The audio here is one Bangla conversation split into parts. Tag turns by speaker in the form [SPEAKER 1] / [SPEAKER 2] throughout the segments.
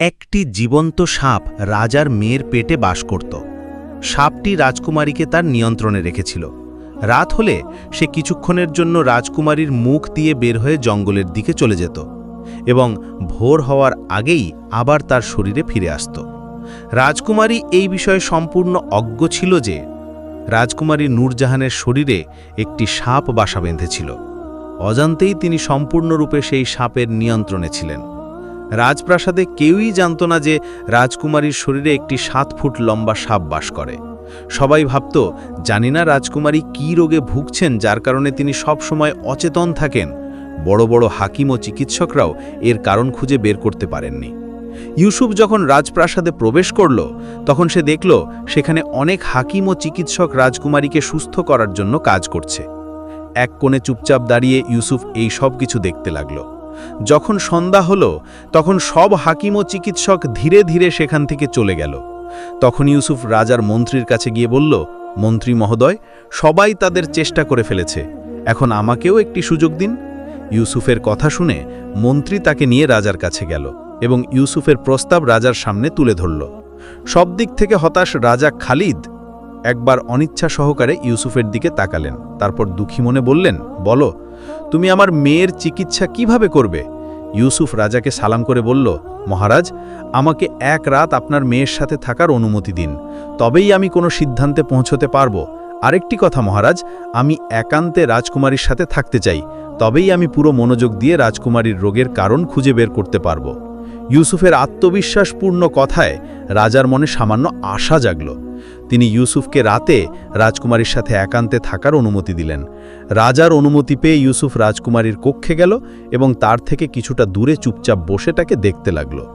[SPEAKER 1] একটি জীবন্ত সাপ রাজার মেয়ের পেটে বাস করত। সাপটি রাজকুমারীকে তার নিয়ন্ত্রণে রেখেছিল। রাত হলে সে কিছুক্ষণের জন্য রাজকুমারীর মুখ দিয়ে বের হয়ে জঙ্গলের দিকে চলে যেত এবং ভোর হওয়ার আগেই আবার তার শরীরে ফিরে আসত। রাজকুমারী এই বিষয়ে সম্পূর্ণ অজ্ঞ ছিল যে রাজকুমারী নূরজাহানের শরীরে একটি সাপ বাসা বেঁধেছিল। অজান্তেই তিনি সম্পূর্ণরূপে সেই সাপের নিয়ন্ত্রণে ছিলেন। রাজপ্রাসাদে কেউই জানত না যে রাজকুমারীর শরীরে একটি সাত ফুট লম্বা সাপ বাস করে। সবাই ভাবত, জানি না রাজকুমারী কী রোগে ভুগছেন, যার কারণে তিনি সব সময় অচেতন থাকেন। বড় বড় হাকিম ও চিকিৎসকরাও এর কারণ খুঁজে বের করতে পারেননি। ইউসুফ যখন রাজপ্রাসাদে প্রবেশ করল, তখন সে দেখল, সেখানে অনেক হাকিম ও চিকিৎসক রাজকুমারীকে সুস্থ করার জন্য কাজ করছে। এক কোণে চুপচাপ দাঁড়িয়ে ইউসুফ এই সব কিছু দেখতে লাগল। যখন সন্ধ্যা হলো, তখন সব হাকিম ও চিকিৎসক ধীরে ধীরে সেখান থেকে চলে গেল। তখন ইউসুফ রাজার মন্ত্রীর কাছে গিয়ে বলল, মন্ত্রী মহোদয়, সবাই তাদের চেষ্টা করে ফেলেছে। এখন আমাকেও একটি সুযোগ দিন। ইউসুফের কথা শুনে মন্ত্রী তাকে নিয়ে রাজার কাছে গেল এবং ইউসুফের প্রস্তাব রাজার সামনে তুলে ধরল। সব দিক থেকে হতাশ রাজা খালিদ একবার অনিচ্ছা সহকারে ইউসুফের দিকে তাকালেন। তারপর দুঃখী মনে বললেন, বলো, তুমি আমার মেয়ের চিকিৎসা কীভাবে করবে? ইউসুফ রাজাকে সালাম করে বলল, মহারাজ, আমাকে এক রাত আপনার মেয়ের সাথে থাকার অনুমতি দিন। তবেই আমি কোনো সিদ্ধান্তে পৌঁছতে পারব। আরেকটি কথা মহারাজ, আমি একান্তে রাজকুমারীর সাথে থাকতে চাই। তবেই আমি পুরো মনোযোগ দিয়ে রাজকুমারীর রোগের কারণ খুঁজে বের করতে পারব। ইউসুফের আত্মবিশ্বাসপূর্ণ কথায় রাজার মনে সামান্য আশা জাগল। তিনি ইউসুফকে রাতে রাজকুমারীর সাথে একান্তে থাকার অনুমতি দিলেন। রাজার অনুমতি পেয়ে ইউসুফ রাজকুমারীর কক্ষে গেল এবং তার থেকে কিছুটা দূরে চুপচাপ বসে তাকে দেখতে লাগল।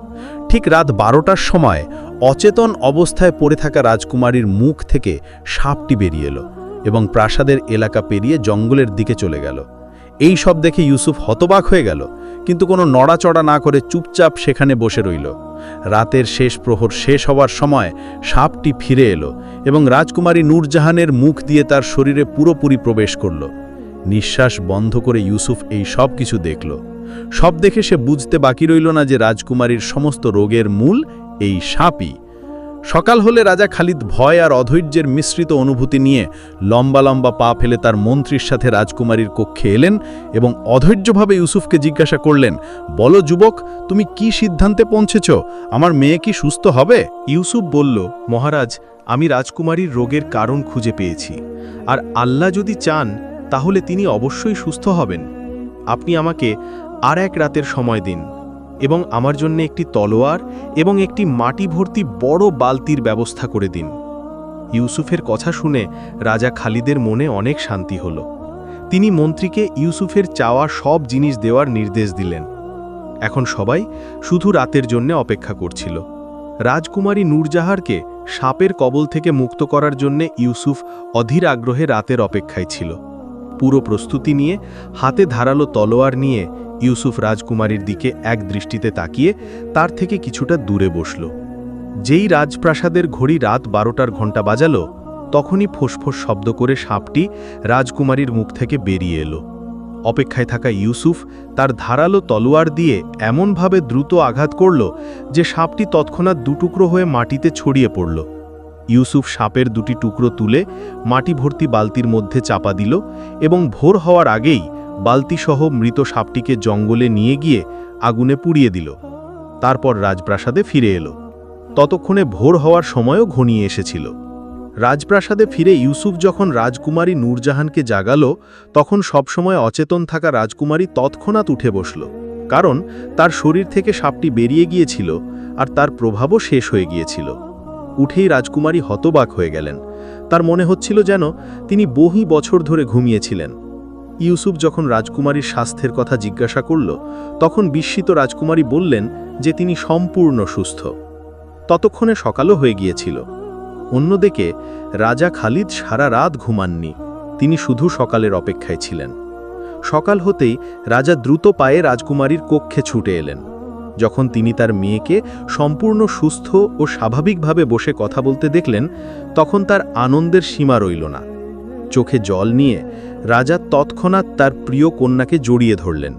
[SPEAKER 1] ঠিক রাত বারোটার সময় অচেতন অবস্থায় পড়ে থাকা রাজকুমারীর মুখ থেকে সাপটি বেরিয়ে এলো এবং প্রাসাদের এলাকা পেরিয়ে জঙ্গলের দিকে চলে গেল। এই সব দেখে ইউসুফ হতবাক হয়ে গেল কিন্তু কোনো নড়াচড়া না করে চুপচাপ সেখানে বসে রইল। রাতের শেষ প্রহর শেষ হওয়ার সময় সাপটি ফিরে এলো এবং রাজকুমারী নূরজাহানের মুখ দিয়ে তার শরীরে পুরোপুরি প্রবেশ করল। নিঃশ্বাস বন্ধ করে ইউসুফ এই সব কিছু দেখল। সব দেখে সে বুঝতে বাকি রইল না যে রাজকুমারীর সমস্ত রোগের মূল এই সাপই। সকাল হলে রাজা খালিদ ভয় আর অধৈর্যের মিশ্রিত অনুভূতি নিয়ে লম্বা লম্বা পা ফেলে তার মন্ত্রীর সাথে রাজকুমারীর কক্ষে এলেন এবং অধৈর্যভাবে ইউসুফকে জিজ্ঞাসা করলেন, বলো যুবক, তুমি কি সিদ্ধান্তে পৌঁছেছ? আমার মেয়ে কি সুস্থ হবে?
[SPEAKER 2] ইউসুফ বলল, মহারাজ, আমি রাজকুমারীর রোগের কারণ খুঁজে পেয়েছি। আর আল্লাহ যদি চান, তাহলে তিনি অবশ্যই সুস্থ হবেন। আপনি আমাকে আর এক রাতের সময় দিন। এবং আমার জন্য একটি তলোয়ার এবং একটি মাটি ভর্তি বড় বালতির ব্যবস্থা করে দিন। ইউসুফের কথা শুনে রাজা খালিদের মনে অনেক শান্তি হল। তিনি মন্ত্রীকে ইউসুফের চাওয়া সব জিনিস দেওয়ার নির্দেশ দিলেন। এখন সবাই শুধু রাতের জন্য অপেক্ষা করছিল। রাজকুমারী নূরজাহারকে সাপের কবল থেকে মুক্ত করার জন্যে ইউসুফ অধীর আগ্রহে রাতের অপেক্ষায় ছিল। পুরো প্রস্তুতি নিয়ে হাতে ধারালো তলোয়ার নিয়ে ইউসুফ রাজকুমারীর দিকে এক দৃষ্টিতে তাকিয়ে তার থেকে কিছুটা দূরে বসল। যেই রাজপ্রাসাদের ঘড়ি রাত বারোটার ঘণ্টা বাজাল, তখনই ফোঁসফোঁস শব্দ করে সাপটি রাজকুমারীর মুখ থেকে বেরিয়ে এলো। অপেক্ষায় থাকা ইউসুফ তার ধারালো তলোয়ার দিয়ে এমনভাবে দ্রুত আঘাত করল যে সাপটি তৎক্ষণাৎ দুটুকরো হয়ে মাটিতে ছড়িয়ে পড়ল। ইউসুফ সাপের দুটি টুকরো তুলে মাটি ভর্তি বালতির মধ্যে চাপা দিল এবং ভোর হওয়ার আগেই বালতিসহ মৃত সাপটিকে জঙ্গলে নিয়ে গিয়ে আগুনে পুড়িয়ে দিল। তারপর রাজপ্রাসাদে ফিরে এলো। ততক্ষণে ভোর হওয়ার সময়ও ঘনিয়ে এসেছিল। রাজপ্রাসাদে ফিরে ইউসুফ যখন রাজকুমারী নূরজাহানকে জাগাল, তখন সবসময় অচেতন থাকা রাজকুমারী তৎক্ষণাৎ উঠে বসল। কারণ তার শরীর থেকে সাপটি বেরিয়ে গিয়েছিল আর তার প্রভাবও শেষ হয়ে গিয়েছিল। উঠেই রাজকুমারী হতবাক হয়ে গেলেন। তার মনে হচ্ছিল যেন তিনি বহু বছর ধরে ঘুমিয়েছিলেন। ইউসুফ যখন রাজকুমারীর স্বাস্থ্যের কথা জিজ্ঞাসা করল, তখন বিস্মিত রাজকুমারী বললেন যে তিনি সম্পূর্ণ সুস্থ। ততক্ষণে সকালও হয়ে গিয়েছিল। অন্যদিকে রাজা খালিদ সারা রাত ঘুমাননি। তিনি শুধু সকালের অপেক্ষায় ছিলেন। সকাল হতেই রাজা দ্রুত পায়ে রাজকুমারীর কক্ষে ছুটে এলেন। যখন তিনি তার মেয়েকে সম্পূর্ণ সুস্থ ও স্বাভাবিকভাবে বসে কথা বলতে দেখলেন, তখন তার আনন্দের সীমা রইল না। চোখে জল নিয়ে রাজা তৎক্ষণাৎ তার প্রিয় কন্যাকে জড়িয়ে ধরলেন।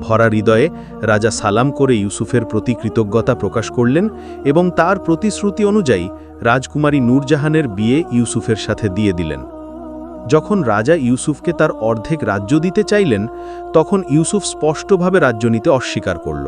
[SPEAKER 2] ভরা হৃদয়ে রাজা সালাম করে ইউসুফের প্রতি কৃতজ্ঞতা প্রকাশ করলেন এবং তার প্রতিশ্রুতি অনুযায়ী রাজকুমারী নূরজাহানের বিয়ে ইউসুফের সাথে দিয়ে দিলেন। যখন রাজা ইউসুফকে তার অর্ধেক রাজ্য দিতে চাইলেন, তখন ইউসুফ স্পষ্টভাবে রাজ্য নিতে অস্বীকার করল।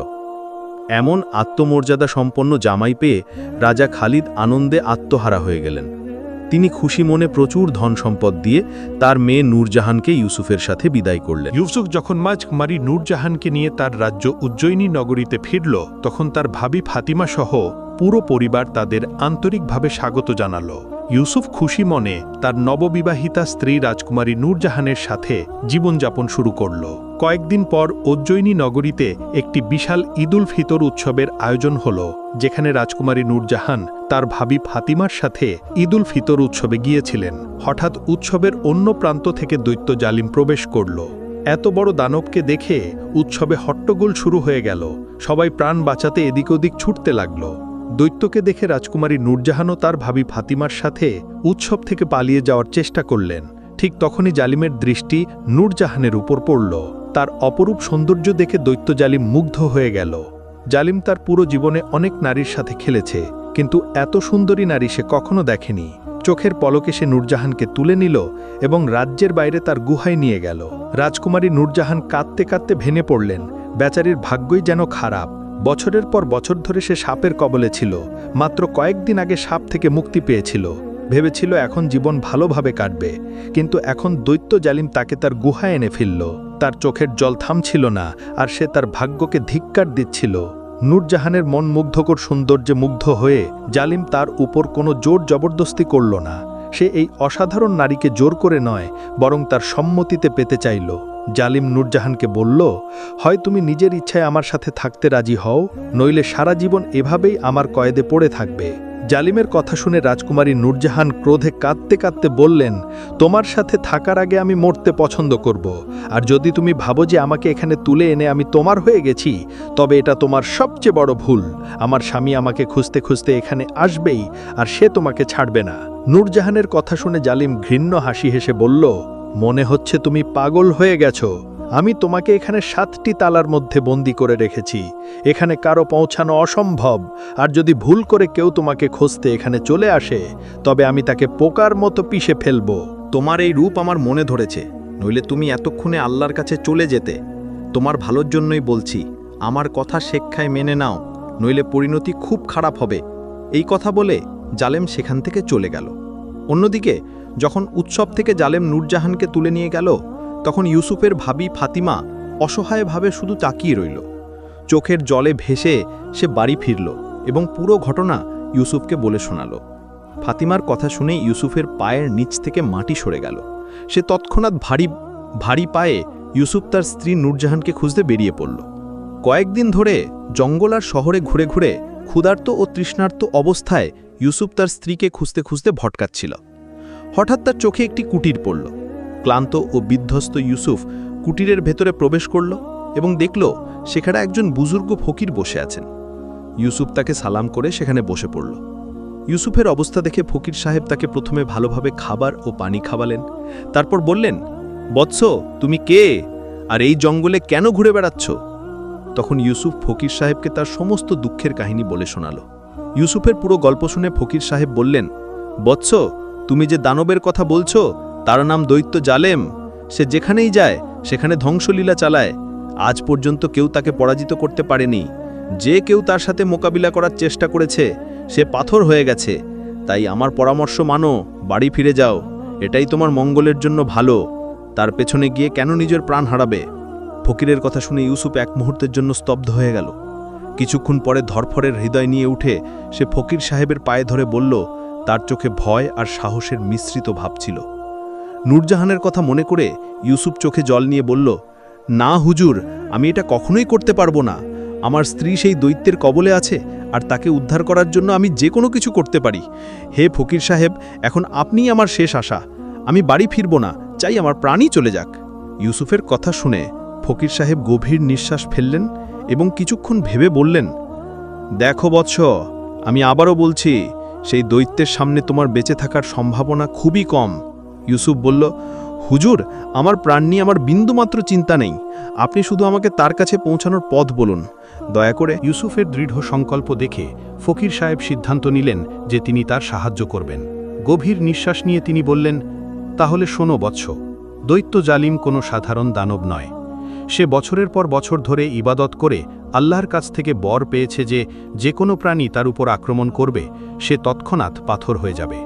[SPEAKER 2] এমন আত্মমর্যাদা সম্পন্ন জামাই পেয়ে রাজা খালিদ আনন্দে আত্মহারা হয়ে গেলেন। তিনি খুশি মনে প্রচুর ধন সম্পদ দিয়ে তার মেয়ে নূরজাহানকে ইউসুফের সাথে বিদায় করলেন।
[SPEAKER 3] ইউসুফ যখন মাঝ মারি নূরজাহানকে নিয়ে তার রাজ্য উজ্জয়িনী নগরীতে ফিরল, তখন তার ভাবি ফাতিমা সহ পুরো পরিবার তাদের আন্তরিকভাবে স্বাগত জানালো। ইউসুফ খুশি মনে তার নববিবাহিতা স্ত্রী রাজকুমারী নূরজাহানের সাথে জীবনযাপন শুরু করল। কয়েকদিন পর উজ্জয়িনী নগরীতে একটি বিশাল ঈদুল ফিতর উৎসবের আয়োজন হল, যেখানে রাজকুমারী নূরজাহান তার ভাবি ফাতিমার সাথে ঈদুল ফিতর উৎসবে গিয়েছিলেন। হঠাৎ উৎসবের অন্য প্রান্ত থেকে দৈত্য জালিম প্রবেশ করল। এত বড় দানবকে দেখে উৎসবে হট্টগোল শুরু হয়ে গেল। সবাই প্রাণ বাঁচাতে এদিক ওদিক ছুটতে লাগল। দৈত্যকে দেখে রাজকুমারী নূরজাহানও তার ভাবি ফাতিমার সাথে উৎসব থেকে পালিয়ে যাওয়ার চেষ্টা করলেন। ঠিক তখনই জালিমের দৃষ্টি নূরজাহানের উপর পড়ল। তার অপরূপ সৌন্দর্য দেখে দৈত্য জালিম মুগ্ধ হয়ে গেল। জালিম তার পুরো জীবনে অনেক নারীর সাথে খেলেছে, কিন্তু এত সুন্দরী নারী সে কখনো দেখেনি। চোখের পলকে সে নূরজাহানকে তুলে নিল এবং রাজ্যের বাইরে তার গুহায় নিয়ে গেল। রাজকুমারী নূরজাহান কাঁদতে কাঁদতে ভেঙে পড়লেন। বেচারির ভাগ্যই যেন খারাপ। বছরের পর বছর ধরে সে সাপের কবলে ছিল। মাত্র কয়েকদিন আগে সাপ থেকে মুক্তি পেয়েছিল। ভেবেছিল এখন জীবন ভালোভাবে কাটবে। কিন্তু এখন দৈত্য জালিম তাকে তার গুহা এনে ফেলল। তার চোখের জল থামছিল না আর সে তার ভাগ্যকে ধিক্কার দিচ্ছিল। নূরজাহানের মন মুগ্ধকর সৌন্দর্যে মুগ্ধ হয়ে জালিম তার উপর কোনো জোর জবরদস্তি করল না। সে এই অসাধারণ নারীকে জোর করে নয়, বরং তার সম্মতিতে পেতে চাইল। জালিম নূরজাহানকে বলল, হয় তুমি নিজের ইচ্ছায় আমার সাথে থাকতে রাজি হও, নইলে সারা জীবন এভাবেই আমার কয়েদে পড়ে থাকবে। জালিমের কথা শুনে রাজকুমারী নূরজাহান ক্রোধে কাঁদতে কাঁদতে বললেন, তোমার সাথে থাকার আগে আমি মরতে পছন্দ করব, আর যদি তুমি ভাবো যে আমাকে এখানে তুলে এনে আমি তোমার হয়ে গেছি, তবে এটা তোমার সবচেয়ে বড় ভুল। আমার স্বামী আমাকে খুঁজতে খুঁজতে এখানে আসবেই, আর সে তোমাকে ছাড়বে না। নূরজাহানের কথা শুনে জালিম ঘৃণ্য হাসি হেসে বলল মনে হচ্ছে তুমি পাগল হয়ে গেছো। আমি তোমাকে এখানে সাতটি তালার মধ্যে বন্দি করে রেখেছি। এখানে কারও পৌঁছানো অসম্ভব। আর যদি ভুল করে কেউ তোমাকে খুঁজতে এখানে চলে আসে, তবে আমি তাকে পোকার মতো পিষে ফেলব।
[SPEAKER 1] তোমার এই রূপ আমার মনে ধরেছে। নইলে তুমি এতক্ষণে আল্লাহর কাছে চলে যেতে। তোমার ভালোর জন্যই বলছি, আমার কথা শিক্ষায় মেনে নাও, নইলে পরিণতি খুব খারাপ হবে। এই কথা বলে জালেম সেখান থেকে চলে গেল। অন্যদিকে যখন উৎসব থেকে জালেম নূরজাহানকে তুলে নিয়ে গেল, তখন ইউসুফের ভাবি ফাতিমা অসহায়ভাবে শুধু তাকিয়ে রইল। চোখের জলে ভেসে সে বাড়ি ফিরল এবং পুরো ঘটনা ইউসুফকে বলে শোনাল। ফাতিমার কথা শুনে ইউসুফের পায়ের নিচ থেকে মাটি সরে গেল। সে তৎক্ষণাৎ ভারী ভারী পায়ে ইউসুফ তার স্ত্রী নূরজাহানকে খুঁজতে বেরিয়ে পড়ল। কয়েকদিন ধরে জঙ্গল আর শহরে ঘুরে ঘুরে ক্ষুধার্ত ও তৃষ্ণার্ত অবস্থায় ইউসুফ তার স্ত্রীকে খুঁজতে খুঁজতে ভটকাচ্ছিল। হঠাৎ তার চোখে একটি কুটির পড়ল। ক্লান্ত ও বিধ্বস্ত ইউসুফ কুটিরের ভেতরে প্রবেশ করল এবং দেখল সেখানে একজন বুজুর্গ ফকির বসে আছেন। ইউসুফ তাকে সালাম করে সেখানে বসে পড়ল। ইউসুফের অবস্থা দেখে ফকির সাহেব তাকে প্রথমে ভালোভাবে খাবার ও পানি খাওয়ালেন, তারপর বললেন, বৎস, তুমি কে? আর এই জঙ্গলে কেন ঘুরে বেড়াচ্ছ? তখন ইউসুফ ফকির সাহেবকে তার সমস্ত দুঃখের কাহিনী বলে শোনাল। ইউসুফের পুরো গল্প শুনে ফকির সাহেব বললেন, বৎস তুমি যে দানবের কথা বলছো, তার নাম দৈত্য জালেম। সে যেখানেই যায়, সেখানে ধ্বংসলীলা চালায়। আজ পর্যন্ত কেউ তাকে পরাজিত করতে পারেনি। যে কেউ তার সাথে মোকাবিলা করার চেষ্টা করেছে, সে পাথর হয়ে গেছে। তাই আমার পরামর্শ মানো, বাড়ি ফিরে যাও। এটাই তোমার মঙ্গলের জন্য ভালো। তার পেছনে গিয়ে কেন নিজের প্রাণ হারাবে? ফকিরের কথা শুনে ইউসুফ এক মুহূর্তের জন্য স্তব্ধ হয়ে গেল। কিছুক্ষণ পরে ধরফরের হৃদয় নিয়ে উঠে সে ফকির সাহেবের পায়ে ধরে বলল তার চোখে ভয় আর সাহসের মিশ্রিত ভাব ছিল। নূরজাহানের কথা মনে করে ইউসুফ চোখে জল নিয়ে বলল, না, হুজুর, আমি এটা কখনোই করতে পারব না। আমার স্ত্রী সেই দৈত্যের কবলে আছে আর তাকে উদ্ধার করার জন্য আমি যে কোনো কিছু করতে পারি। হে ফকির সাহেব, এখন আপনিই আমার শেষ আশা। আমি বাড়ি ফিরব না, চাই আমার প্রাণই চলে যাক। ইউসুফের কথা শুনে ফকির সাহেব গভীর নিঃশ্বাস ফেললেন এবং কিছুক্ষণ ভেবে বললেন, দেখো বৎস, আমি আবারও বলছি সেই দৈত্যের সামনে তোমার বেঁচে থাকার সম্ভাবনা খুবই কম। ইউসুফ বলল,
[SPEAKER 2] হুজুর, আমার প্রাণ নিয়ে আমার বিন্দুমাত্র চিন্তা নেই। আপনি শুধু আমাকে তার কাছে পৌঁছানোর পথ বলুন। দয়া করে
[SPEAKER 3] ইউসুফের দৃঢ় সংকল্প দেখে ফকির সাহেব সিদ্ধান্ত নিলেন যে তিনি তার সাহায্য করবেন। গভীর নিঃশ্বাস নিয়ে তিনি বললেন, তাহলে শোনো বৎস, দৈত্য জালিম কোনো সাধারণ দানব নয়। সে বছরের পর বছর ধরে ইবাদত করে আল্লাহর কাছ থেকে বর পেয়েছে যে যে কোনো প্রাণী তার উপর আক্রমণ করবে, সে তৎক্ষণাৎ পাথর হয়ে যাবে।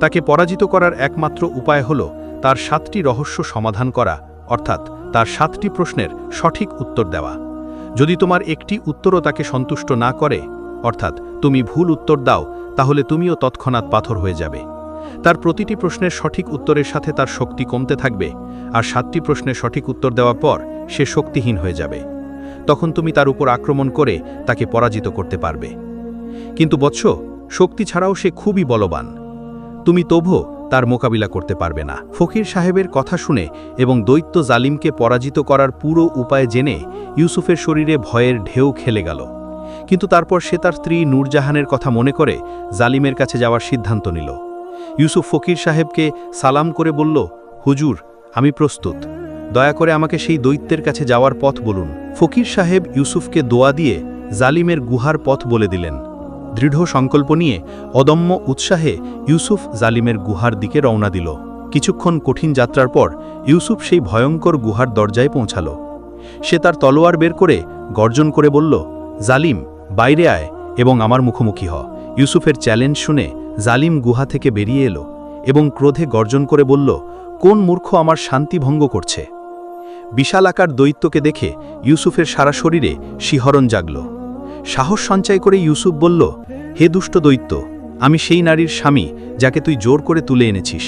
[SPEAKER 3] তাকে পরাজিত করার একমাত্র উপায় হল তার সাতটি রহস্য সমাধান করা, অর্থাৎ তার সাতটি প্রশ্নের সঠিক উত্তর দেওয়া। যদি তোমার একটি উত্তরও তাকে সন্তুষ্ট না করে, অর্থাৎ তুমি ভুল উত্তর দাও, তাহলে তুমিও তৎক্ষণাৎ পাথর হয়ে যাবে। তার প্রতিটি প্রশ্নের সঠিক উত্তরের সাথে তার শক্তি কমতে থাকবে, আর সাতটি প্রশ্নের সঠিক উত্তর দেওয়ার পর সে শক্তিহীন হয়ে যাবে। তখন তুমি তার উপর আক্রমণ করে তাকে পরাজিত করতে পারবে। কিন্তু বৎস, শক্তি ছাড়াও সে খুবই বলবান। তুমি তবুও তার মোকাবিলা করতে পারবে না। ফকির সাহেবের কথা শুনে এবং দৈত্য জালিমকে পরাজিত করার পুরো উপায় জেনে ইউসুফের শরীরে ভয়ের ঢেউ খেলে গেল। কিন্তু তারপর সে তার স্ত্রী নূরজাহানের কথা মনে করে জালিমের কাছে যাওয়ার সিদ্ধান্ত নিল। ইউসুফ ফকির সাহেবকে সালাম করে বলল, হুজুর, আমি প্রস্তুত। দয়া করে আমাকে সেই দৈত্যের কাছে যাওয়ার পথ বলুন। ফকির সাহেব ইউসুফকে দোয়া দিয়ে জালিমের গুহার পথ বলে দিলেন। দৃঢ় সংকল্প নিয়ে অদম্য উৎসাহে ইউসুফ জালিমের গুহার দিকে রওনা দিল। কিছুক্ষণ কঠিন যাত্রার পর ইউসুফ সেই ভয়ঙ্কর গুহার দরজায় পৌঁছাল। সে তার তলোয়ার বের করে গর্জন করে বলল, জালিম, বাইরে আয় এবং আমার মুখোমুখি হ। ইউসুফের চ্যালেঞ্জ শুনে জালিম গুহা থেকে বেরিয়ে এলো এবং ক্রোধে গর্জন করে বলল, কোন মূর্খ আমার শান্তি ভঙ্গ করছে? বিশালাকার দৈত্যকে দেখে ইউসুফের সারা শরীরে শিহরণ জাগল। সাহস সঞ্চয় করে ইউসুফ বলল, হে দুষ্ট দৈত্য, আমি সেই নারীর স্বামী যাকে তুই জোর করে তুলে এনেছিস।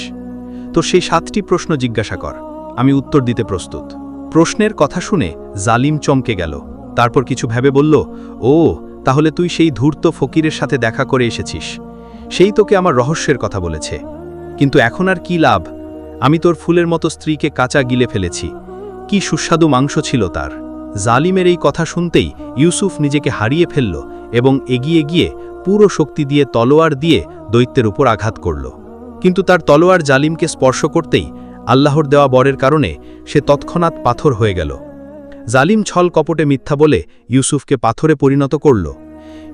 [SPEAKER 3] তো সেই সাতটি প্রশ্ন জিজ্ঞাসা কর, আমি উত্তর দিতে প্রস্তুত। প্রশ্নের কথা শুনে জালিম চমকে গেল, তারপর কিছু ভেবে বলল, ও, তাহলে তুই সেই ধূর্ত ফকিরের সাথে দেখা করে এসেছিস। সেই তোকে আমার রহস্যের কথা বলেছে। কিন্তু এখন আর কি লাভ? আমি তোর ফুলের মতো স্ত্রীকে কাঁচা গিলে ফেলেছি। কি সুস্বাদু মাংস ছিল তার। জালিমের এই কথা শুনতেই ইউসুফ নিজেকে হারিয়ে ফেলল এবং এগিয়ে গিয়ে পুরো শক্তি দিয়ে তলোয়ার দিয়ে দৈত্যের উপর আঘাত করল। কিন্তু তার তলোয়ার জালিমকে স্পর্শ করতেই আল্লাহর দেওয়া বরের কারণে সে তৎক্ষণাৎ পাথর হয়ে গেল। জালিম ছল কপটে মিথ্যা বলে ইউসুফকে পাথরে পরিণত করল।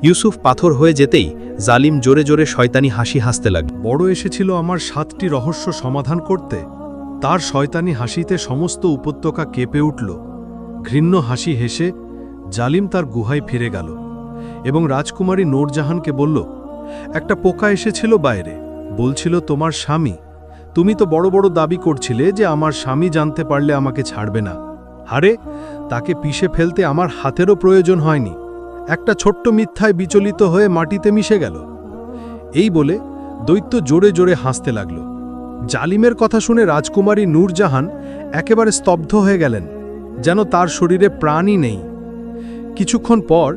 [SPEAKER 3] ইউসুফ পাথর হয়ে যেতেই জালিম জোরে জোরে শয়তানি হাসি হাসতে লাগল। বড় এসেছিল আমার সাতটি রহস্য সমাধান করতে। তার শয়তানি হাসিতে সমস্ত উপত্যকা কেঁপে উঠল। ঘৃণ্য হাসি হেসে জালিম তার গুহায় ফিরে গেল এবং রাজকুমারী নূরজাহানকে বলল, একটা পোকা এসেছিল বাইরে। বলছিল, তোমার স্বামী। তুমি তো বড় বড় দাবি করছিলে যে আমার স্বামী জানতে পারলে আমাকে ছাড়বে না। আরে, তাকে পিষে ফেলতে আমার হাতেরও প্রয়োজন হয়নি। একটা ছোট্ট মিথ্যায় বিচলিত হয়ে মাটিতে মিশে গেল। এই বলে দৈত্য জোরে জোরে হাসতে লাগল। জালিমের কথা শুনে রাজকুমারী নূরজাহান একেবারে স্তব্ধ হয়ে গেলেন, যেন তার শরীরে প্রাণই নেই। কিছুক্ষণ পর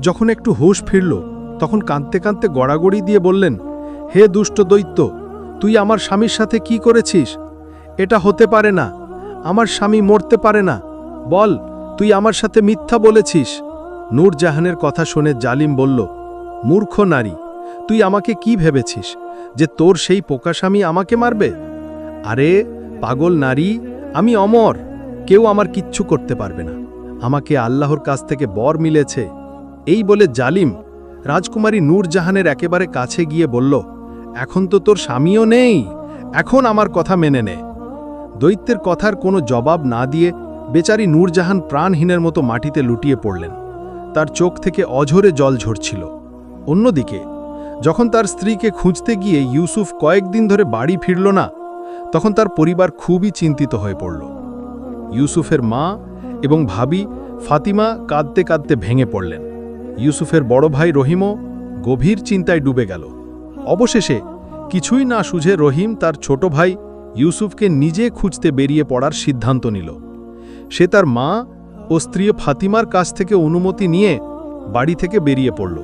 [SPEAKER 3] যখন একটু হুঁশ ফিরল, তখন কাঁদতে কাঁদতে গড়াগড়ি দিয়ে বললেন, হে দুষ্ট দৈত্য, তুই আমার স্বামীর সাথে কি করেছিস? এটা হতে পারে না, আমার স্বামী মরতে পারে না। বল, তুই আমার সাথে মিথ্যা বলেছিস। নূরজাহানের কথা শুনে জালিম বলল, মূর্খ নারী, তুই আমাকে কি ভেবেছিস যে তোর সেই পোকা স্বামী আমাকে মারবে? আরে, পাগল নারী, আমি অমর, কেউ আমার কিচ্ছু করতে পারবে না। আমাকে আল্লাহর কাছ থেকে বর মিলেছে। এই বলে জালিম রাজকুমারী নূরজাহানের একেবারে কাছে গিয়ে বলল, এখন তো তোর স্বামীও নেই, এখন আমার কথা মেনে নে। দৈত্যের কথার কোনো জবাব না দিয়ে বেচারি নূরজাহান প্রাণহীনের মতো মাটিতে লুটিয়ে পড়লেন। তার চোখ থেকে অঝরে জল ঝরছিল। অন্যদিকে, যখন তার স্ত্রীকে খুঁজতে গিয়ে ইউসুফ কয়েকদিন ধরে বাড়ি ফিরল না, তখন তার পরিবার খুবই চিন্তিত হয়ে পড়ল। ইউসুফের মা এবং ভাবি ফাতিমা কাঁদতে কাঁদতে ভেঙে পড়লেন। ইউসুফের বড় ভাই রহিমও গভীর চিন্তায় ডুবে গেল। অবশেষে কিছুই না সুঝে রহিম তার ছোট ভাই ইউসুফকে নিজে খুঁজতে বেরিয়ে পড়ার সিদ্ধান্ত নিল। সে তার মা ও স্ত্রী ফাতিমার কাছ থেকে অনুমতি নিয়ে বাড়ি থেকে বেরিয়ে পড়ল।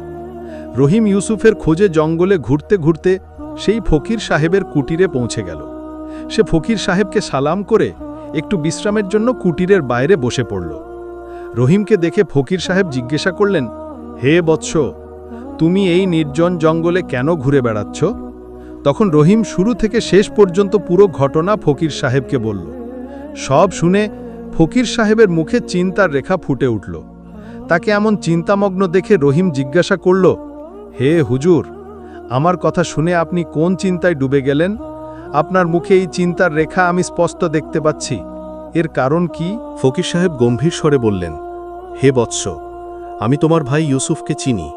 [SPEAKER 3] রহিম ইউসুফের খোঁজে জঙ্গলে ঘুরতে ঘুরতে সেই ফকির সাহেবের কুটিরে পৌঁছে গেল। সে ফকির সাহেবকে সালাম করে একটু বিশ্রামের জন্য কুটিরের বাইরে বসে পড়ল। রহিমকে দেখে ফকির সাহেব জিজ্ঞাসা করলেন, হে বৎস, তুমি এই নির্জন জঙ্গলে কেন ঘুরে বেড়াচ্ছ? তখন রহিম শুরু থেকে শেষ পর্যন্ত পুরো ঘটনা ফকির সাহেবকে বলল। সব শুনে ফকির সাহেবের মুখে চিন্তার রেখা ফুটে উঠল। তাকে এমন চিন্তামগ্ন দেখে রহিম জিজ্ঞাসা করল, হে হুজুর, আমার কথা শুনে আপনি কোন চিন্তায় ডুবে গেলেন? আপনার মুখে এই চিন্তার রেখা আমি স্পষ্ট দেখতে পাচ্ছি। এর কারণ কি?
[SPEAKER 2] ফকির সাহেব গম্ভীর স্বরে বললেন, হে বৎস, আমি তোমার ভাই ইউসুফকে চিনি।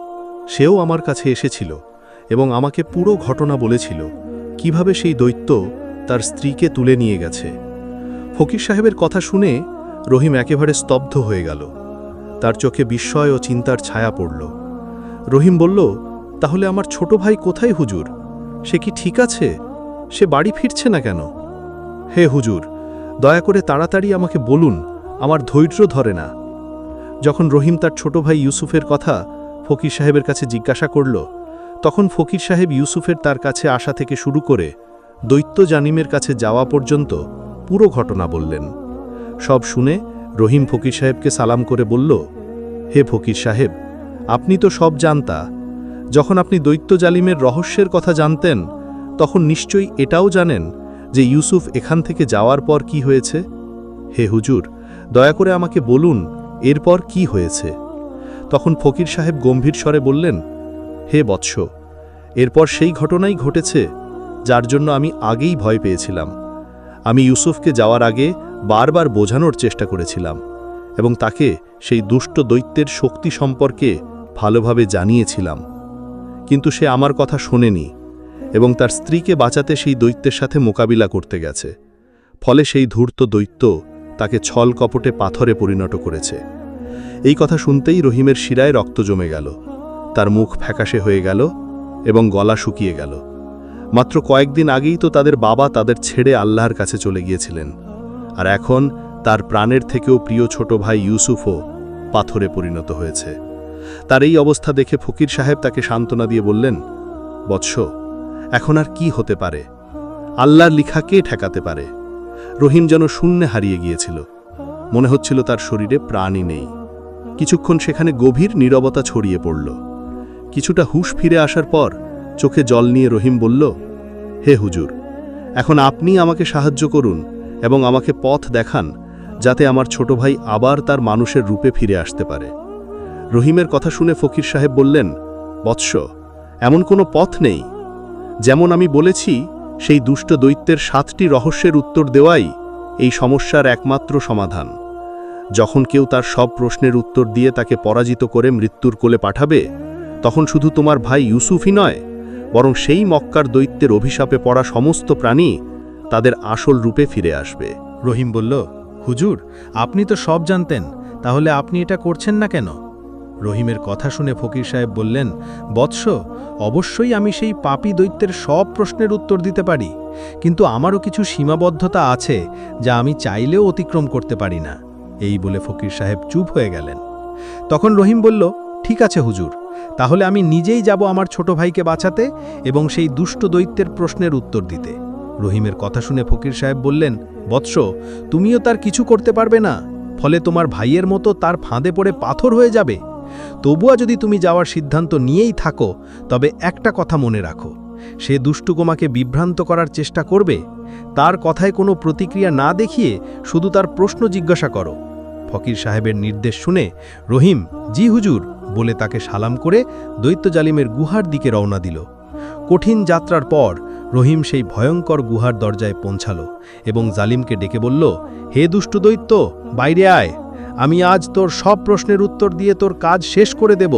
[SPEAKER 2] সেও আমার কাছে এসেছিল এবং আমাকে পুরো ঘটনা বলেছিল। কীভাবে সেই দৈত্য তার স্ত্রীকে তুলে নিয়ে গেছে? ফকির সাহেবের কথা শুনে রহিম একেবারে স্তব্ধ হয়ে গেল। তার চোখে বিস্ময় ও চিন্তার ছায়া পড়ল। রহিম বলল, তাহলে আমার ছোট ভাই কোথায় হুজুর? সে কি ঠিক আছে? সে বাড়ি ফিরছে না কেন? হে হুজুর, দয়া করে তাড়াতাড়ি আমাকে বলুন, আমার ধৈর্য ধরে না। যখন রহিম তার ছোট ভাই ইউসুফের কথা ফকির সাহেবের কাছে জিজ্ঞাসা করল, তখন ফকির সাহেব ইউসুফের তার কাছে আসা থেকে শুরু করে দৈত্য জানিমের কাছে যাওয়া পর্যন্ত পুরো ঘটনা বললেন। সব শুনে রহিম ফকির সাহেবকে সালাম করে বলল, হে ফকির সাহেব, আপনি তো সব জানতা। যখন আপনি দৈত্য জালিমের রহস্যের কথা জানতেন, তখন নিশ্চয়ই এটাও জানেন যে ইউসুফ এখান থেকে যাওয়ার পর কি হয়েছে? হে হুজুর, দয়া করে আমাকে বলুন, এরপর কি হয়েছে? তখন ফকির সাহেব গম্ভীর স্বরে বললেন, হে বৎস, এরপর সেই ঘটনাই ঘটেছে, যার জন্য আমি আগেই ভয় পেয়েছিলাম। আমি ইউসুফকে যাওয়ার আগে বারবার বোঝানোর চেষ্টা করেছিলাম এবং তাকে সেই দুষ্ট দৈত্যের শক্তি সম্পর্কে ভালোভাবে জানিয়েছিলাম। কিন্তু সে আমার কথা শোনেনি এবং তার স্ত্রীকে বাঁচাতে সেই দৈত্যের সাথে মোকাবিলা করতে গেছে। ফলে সেই ধূর্ত দৈত্য তাকে ছল কপটে পাথরে পরিণত করেছে। এই কথা শুনতেই রহিমের শিরায় রক্ত জমে গেল। তার মুখ ফ্যাকাশে হয়ে গেল এবং গলা শুকিয়ে গেল। মাত্র কয়েকদিন আগেই তো তাদের বাবা তাদের ছেড়ে আল্লাহর কাছে চলে গিয়েছিলেন। আর এখন তার প্রাণের থেকেও প্রিয় ছোট ভাই ইউসুফও পাথরে পরিণত হয়েছে। তার এই অবস্থা দেখে ফকির সাহেব তাকে সান্ত্বনা দিয়ে বললেন, বৎস, এখন আর কি হতে পারে? আল্লাহর লিখা কে ঠেকাতে পারে? রহিম যেন শূন্যে হারিয়ে গিয়েছিল। মনে হচ্ছিল তার শরীরে প্রাণই নেই। কিছুক্ষণ সেখানে গভীর নীরবতা ছড়িয়ে পড়ল। কিছুটা হুশ ফিরে আসার পর চোখে জল নিয়ে রহিম বলল, হে হুজুর, এখন আপনি আমাকে সাহায্য করুন এবং আমাকে পথ দেখান যাতে আমার ছোট ভাই আবার তার মানুষের রূপে ফিরে আসতে পারে। রহিমের কথা শুনে ফকির সাহেব বললেন, বৎস, এমন কোনো পথ নেই। যেমন আমি বলেছি, সেই দুষ্ট দৈত্যের সাতটি রহস্যের উত্তর দেওয়াই এই সমস্যার একমাত্র সমাধান। যখন কেউ তার সব প্রশ্নের উত্তর দিয়ে তাকে পরাজিত করে মৃত্যুর কোলে পাঠাবে, তখন শুধু তোমার ভাই ইউসুফই নয় বরং সেই মক্কার দৈত্যের অভিশাপে পড়া সমস্ত প্রাণী তাদের আসল রূপে ফিরে আসবে।
[SPEAKER 1] রহিম বলল, হুজুর, আপনি তো সব জানতেন, তাহলে আপনি এটা করছেন না কেন? রহিমের কথা শুনে ফকির সাহেব বললেন, বৎস, অবশ্যই আমি সেই পাপী দৈত্যের সব প্রশ্নের উত্তর দিতে পারি, কিন্তু আমারও কিছু সীমাবদ্ধতা আছে যা আমি চাইলেও অতিক্রম করতে পারি না। এই বলে ফকির সাহেব চুপ হয়ে গেলেন। তখন রহিম বলল ঠিক আছে হুজুর, তাহলে আমি নিজেই যাব আমার ছোট ভাইকে বাঁচাতে এবং সেই দুষ্ট দৈত্যের প্রশ্নের উত্তর দিতে। রহিমের কথা শুনে ফকির সাহেব বললেন, বৎস, তুমিও তার কিছু করতে পারবে না, ফলে তোমার ভাইয়ের মতো তার ফাঁদে পড়ে পাথর হয়ে যাবে। তবুয়া যদি তুমি যাওয়ার সিদ্ধান্ত নিয়েই থাকো, তবে একটা কথা মনে রাখো, সে দুষ্টুকোমাকে বিভ্রান্ত করার চেষ্টা করবে, তার কথায় কোনো প্রতিক্রিয়া না দেখিয়ে শুধু তার প্রশ্ন জিজ্ঞাসা করো। ফকির সাহেবের নির্দেশ শুনে, রহিম, জি হুজুর বলে তাকে সালাম করে দৈত্য জালিমের গুহার দিকে রওনা দিল। কঠিন যাত্রার পর রহিম সেই ভয়ঙ্কর গুহার দরজায় পৌঁছাল এবং জালিমকে ডেকে বলল, হে দুষ্টু দৈত্য, বাইরে আয়। আমি আজ তোর সব প্রশ্নের উত্তর দিয়ে তোর কাজ শেষ করে দেব।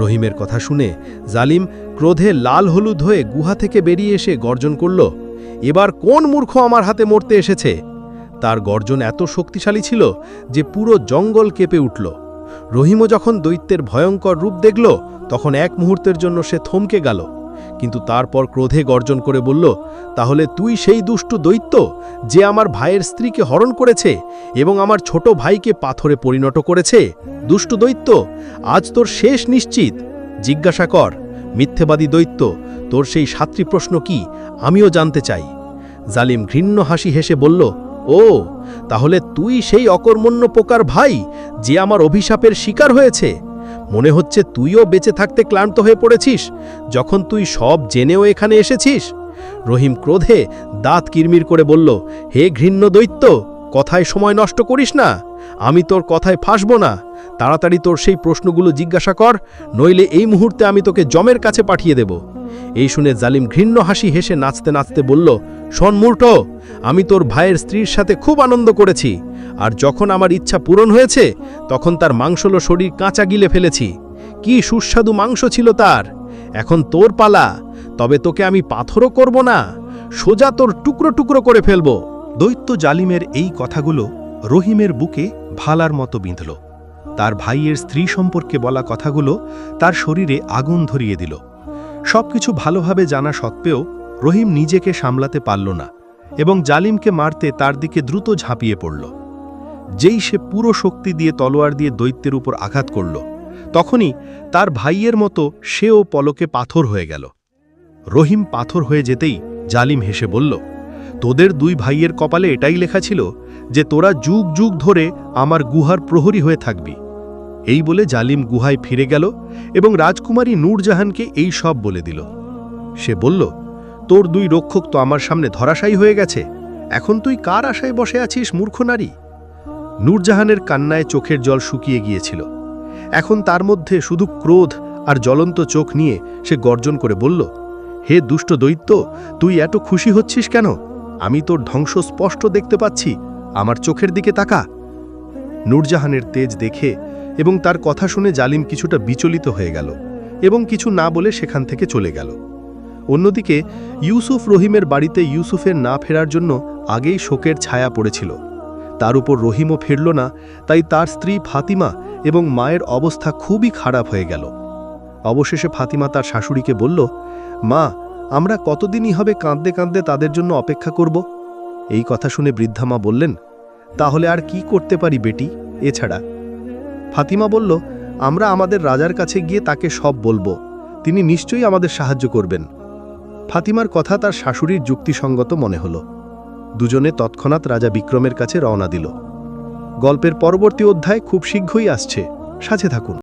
[SPEAKER 1] রহিমের কথা শুনে জালিম ক্রোধে লাল হলুদ হয়ে গুহা থেকে বেরিয়ে এসে গর্জন করল, এবার কোন মূর্খ আমার হাতে মরতে এসেছে? তার গর্জন এত শক্তিশালী ছিল যে পুরো জঙ্গল কেঁপে উঠল। রহিমও যখন দৈত্যের ভয়ঙ্কর রূপ দেখল, তখন এক মুহূর্তের জন্য সে থমকে গেল। কিন্তু তারপর ক্রোধে গর্জন করে বলল, তাহলে তুই সেই দুষ্টু দৈত্য যে আমার ভাইয়ের স্ত্রীকে হরণ করেছে এবং আমার ছোট ভাইকে পাথরে পরিণত করেছে? দুষ্টু দৈত্য, আজ তোর শেষ নিশ্চিত। জিজ্ঞাসা কর, মিথ্যেবাদী দৈত্য, তোর সেই সাতটি প্রশ্ন কি? আমিও জানতে চাই। জালিম ঘৃণ্য হাসি হেসে বলল ও, তাহলে তুই সেই অকর্মণ্য পোকার ভাই যে আমার অভিশাপের শিকার হয়েছে?
[SPEAKER 2] মনে হচ্ছে তুইও বেঁচে থাকতে ক্লান্ত হয়ে পড়েছিস, যখন তুই সব জেনেও এখানে এসেছিস? রহিম ক্রোধে দাঁত কিরমির করে বলল, হে ঘৃণ্য দৈত্য কথায় সময় নষ্ট করিস না। আমি তোর কথায় ফাঁসব না। তাড়াতাড়ি তোর সেই প্রশ্নগুলো জিজ্ঞাসা কর, নইলে এই মুহূর্তে আমি তোকে জমের কাছে পাঠিয়ে দেব। এই শুনে জালিম ঘৃণ্য হাসি হেসে নাচতে নাচতে বলল সন্মূর্ঠ আমি তোর ভাইয়ের স্ত্রীর সাথে খুব আনন্দ করেছি। আর যখন আমার ইচ্ছা পূরণ হয়েছে, তখন তার মাংসলো শরীর কাঁচা গিলে ফেলেছি। কি সুস্বাদু মাংস ছিল তার। এখন তোর পালা, তবে তোকে আমি পাথরও করব না। সোজা তোর টুকরো টুকরো করে ফেলব।
[SPEAKER 3] দৈত্য জালিমের এই কথাগুলো রহিমের বুকে ভালার মতো বিঁধল। তার ভাইয়ের স্ত্রী সম্পর্কে বলা কথাগুলো তার শরীরে আগুন ধরিয়ে দিল। সবকিছু ভালোভাবে জানা সত্ত্বেও রহিম নিজেকে সামলাতে পারল না এবং জালিমকে মারতে তার দিকে দ্রুত ঝাঁপিয়ে পড়ল। যেই সে পুরো শক্তি দিয়ে তলোয়ার দিয়ে দৈত্যের উপর আঘাত করল, তখনই তার ভাইয়ের মতো সেও পলকে পাথর হয়ে গেল। রহিম পাথর হয়ে যেতেই জালিম হেসে বলল তোদের দুই ভাইয়ের কপালে এটাই লেখা ছিল যে তোরা যুগ যুগ ধরে আমার গুহার প্রহরী হয়ে থাকবি। এই বলে জালিম গুহায় ফিরে গেল এবং রাজকুমারী নূরজাহানকে এই সব বলে দিল। সে বলল, তোর দুই রক্ষক তো আমার সামনে ধরাশায়ী হয়ে গেছে। এখন তুই কার আশায় বসে আছিস, মূর্খ নারী? নূরজাহানের কান্নায় চোখের জল শুকিয়ে গিয়েছিল। এখন তার মধ্যে শুধু ক্রোধ আর জ্বলন্ত চোখ নিয়ে সে গর্জন করে বলল, হে দুষ্ট দৈত্য, তুই এত খুশি হচ্ছিস কেন? আমি তোর ধ্বংস স্পষ্ট দেখতে পাচ্ছি। আমার চোখের দিকে তাকা। নূরজাহানের তেজ দেখে এবং তার কথা শুনে জালিম কিছুটা বিচলিত হয়ে গেল এবং কিছু না বলে সেখান থেকে চলে গেল। অন্যদিকে ইউসুফ রহিমের বাড়িতে ইউসুফের না ফেরার জন্য আগেই শোকের ছায়া পড়েছিল। তার উপর রহিমও ফিরল না, তাই তার স্ত্রী ফাতিমা এবং মায়ের অবস্থা খুবই খারাপ হয়ে গেল। অবশেষে ফাতিমা তার শাশুড়িকে বলল, মা আমরা কতদিনই হবে কাঁদতে কাঁদতে তাদের জন্য অপেক্ষা করব? এই কথা শুনে বৃদ্ধা মা বললেন, তাহলে আর কি করতে পারি বেটি? এছাড়া ফাতিমা বলল, আমরা আমাদের রাজার কাছে গিয়ে তাকে সব বলব। তিনি নিশ্চয়ই আমাদের সাহায্য করবেন। ফাতিমার কথা তার শাশুড়ির যুক্তিসঙ্গত মনে হল। দুজনে তৎক্ষণাৎ রাজা বিক্রমের কাছে রওনা দিল। গল্পের পরবর্তী অধ্যায় খুব শীঘ্রই আসছে। সাথে থাকুন।